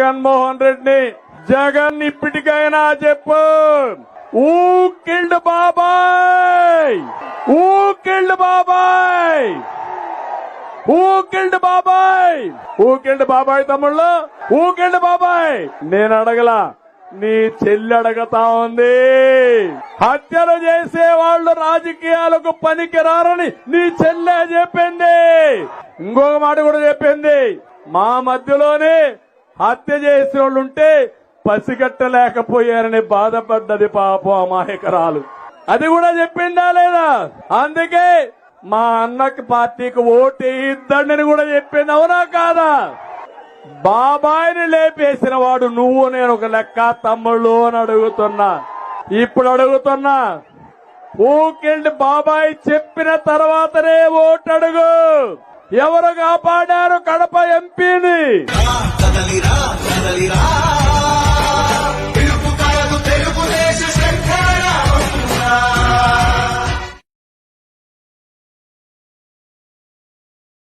జగన్మోహన్ రెడ్డిని జగన్ ఇప్పటికైనా చెప్పు. ఊ కిల్డ్ బాబాయ్! ఊ కిల్డ్ బాబాయ్! ఊకిల్డ్ బాబాయ్! ఊకిల్డ్ బాబాయ్ తమ్ముళ్ళు ఊకిల్డ్ బాబాయ్! నేను అడగలా నీ చెల్లి అడగతా ఉంది. హత్యలు చేసే వాళ్ళు రాజకీయాలకు పనికిరారని నీ చెల్లె చెప్పింది. ఇంకొక మాట కూడా చెప్పింది. మా మధ్యలోనే హత్య చేసిన వాళ్ళు ఉంటే పసిగట్టలేకపోయారని బాధపడ్డది పాపం అమాయకరాలు. అది కూడా చెప్పిందా లేదా? అందుకే మా అన్నకి పార్టీకి ఓటు వేయిద్దండి కూడా చెప్పింది. అవునా కాదా? బాబాయిని లేపేసిన వాడు నువ్వు నేను ఒక లెక్క తమ్ముళ్ళు అని అడుగుతున్నా. ఇప్పుడు అడుగుతున్నా ఊకెళ్ళి బాబాయ్ చెప్పిన తర్వాతనే ఓటు అడుగు ఎవరు కాపాడారు కడప ఎంపీని?